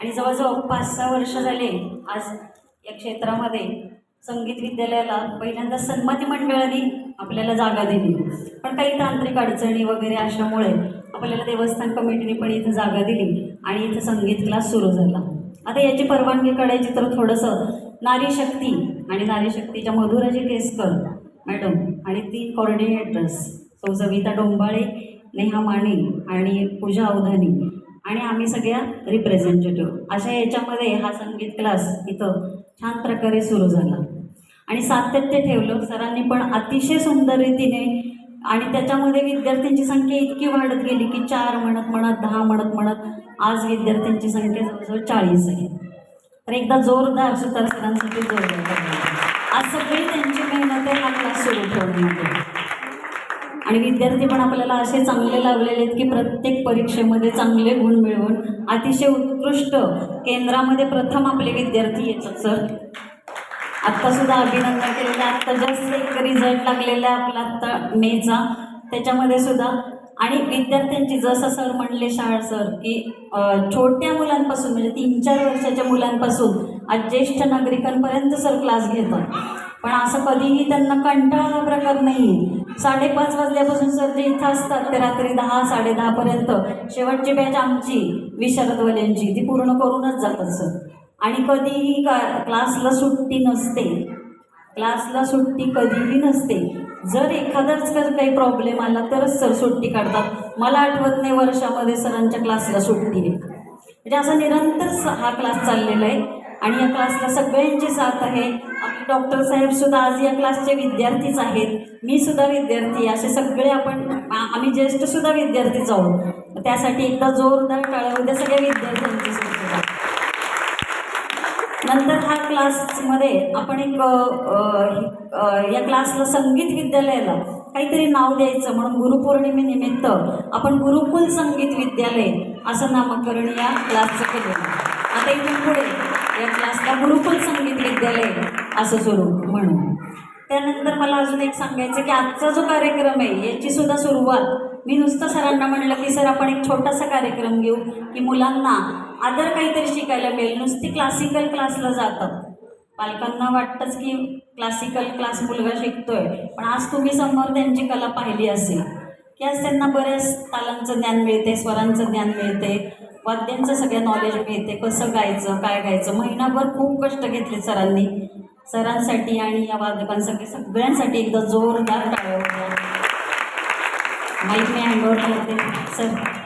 आणि जवळजवळ पाच सहा वर्ष झाले आज या क्षेत्रामध्ये संगीत विद्यालयाला पहिल्यांदा सन्मती मंडळाने आपल्याला जागा दिली. पण काही तांत्रिक अडचणी वगैरे असल्यामुळे आपल्याला देवस्थान कमिटीने पण इथं जागा दिली आणि इथं संगीत क्लास सुरू झाला. आता याची परवानगी काढायची तर थोडंसं नारी शक्ती आणि नारी शक्तीच्या मधुराजी केसकर मॅडम आणि तीन कॉर्डिनेटर्स सौ. सविता डोंबाळे नेहा माने आणि पूजा अवधानी आणि आम्ही सगळ्या रिप्रेझेंटेटिव्ह अशा याच्यामध्ये हा संगीत क्लास इथं छान प्रकारे सुरू झाला. आणि सातत्य ठेवलं. सरांनी पण अतिशय सुंदर रीतीने आणि त्याच्यामध्ये विद्यार्थ्यांची संख्या इतकी वाढत गेली की चार म्हणत म्हणत दहा म्हणत म्हणत आज विद्यार्थ्यांची संख्या जवळजवळ चाळीस आहे. तर एकदा जोरदार सुतार सरांसाठी जोरदार आज सगळी त्यांची मेहनत आहे हा क्लास सुरू ठेवण्यामध्ये आणि विद्यार्थी पण आपल्याला असे चांगले लावलेले आहेत की प्रत्येक परीक्षेमध्ये चांगले गुण मिळवून अतिशय उत्कृष्ट केंद्रामध्ये प्रथम आपले विद्यार्थी येतात सर आत्तासुद्धा अभिनंदन केलेलं आहे. आत्ता जस्ट एक रिझल्ट लागलेला आहे आपला आत्ता मेचा त्याच्यामध्ये सुद्धा आणि विद्यार्थ्यांची जसं सर म्हणले शाळा सर की छोट्या मुलांपासून म्हणजे तीन चार वर्षाच्या मुलांपासून आज ज्येष्ठ नागरिकांपर्यंत सर क्लास घेतात. पण असं कधीही त्यांना कंटाळा प्रकार नाही. साडेपाच वाजल्यापासून सर जे इथं असतात ते रात्री दहा साडेदहापर्यंत शेवटची बॅच आमची विशारदवाल्यांची ती पूर्ण करूनच जातात सर. आणि कधीही का क्लासला सुट्टी नसते क्लासला सुट्टी कधीही नसते. जर एखादाच जर काही प्रॉब्लेम आला तरच सर सुट्टी काढतात. मला आठवत नाही वर्षामध्ये सरांच्या क्लासला सुट्टी आहे. म्हणजे असा निरंतर हा क्लास चाललेला आहे. आणि या क्लासला सगळ्यांची साथ आहे. आपले डॉक्टर साहेब सुद्धा आज या क्लासचे विद्यार्थीच आहेत. मी सुद्धा विद्यार्थी असे सगळे आपण आम्ही ज्येष्ठसुद्धा विद्यार्थीच आहोत. त्यासाठी एकदा जोरदार टाळ्या उद्या सगळ्या विद्यार्थ्यांची सुद्धा नंतर हा क्लासमध्ये आपण एक या क्लासला संगीत विद्यालयाला काहीतरी नाव द्यायचं. म्हणून गुरुपौर्णिमेनिमित्त आपण गुरुकुल संगीत विद्यालय असं नामकरण या क्लासचं केलं. आता इथून पुढे या क्लासला गुरुकुल संगीत विद्यालय असं सुरू म्हणून. त्यानंतर मला अजून एक सांगायचं की आजचा जो कार्यक्रम आहे याची सुद्धा सुरुवात मी नुसतं सरांना म्हणलं की सर आपण एक छोटासा कार्यक्रम घेऊ की मुलांना आदर काहीतरी शिकायला मिळेल. नुसती क्लासिकल क्लासला जातात पालकांना वाटतंच की क्लासिकल क्लास मुलगा शिकतोय पण आज तुम्ही समोर त्यांची कला पाहिली असेल की आज त्यांना बऱ्याच तालांचं ज्ञान मिळते स्वरांचं ज्ञान मिळते वाद्यांचं सगळं नॉलेज मिळते कसं गायचं काय गायचं. महिनाभर खूप कष्ट घेतले सरांनी. सरांसाठी आणि या वादकांसाठी सगळ्यांसाठी एकदा जोरदार टाळ्या होत्या माईक मी हँडओव्हर करते सर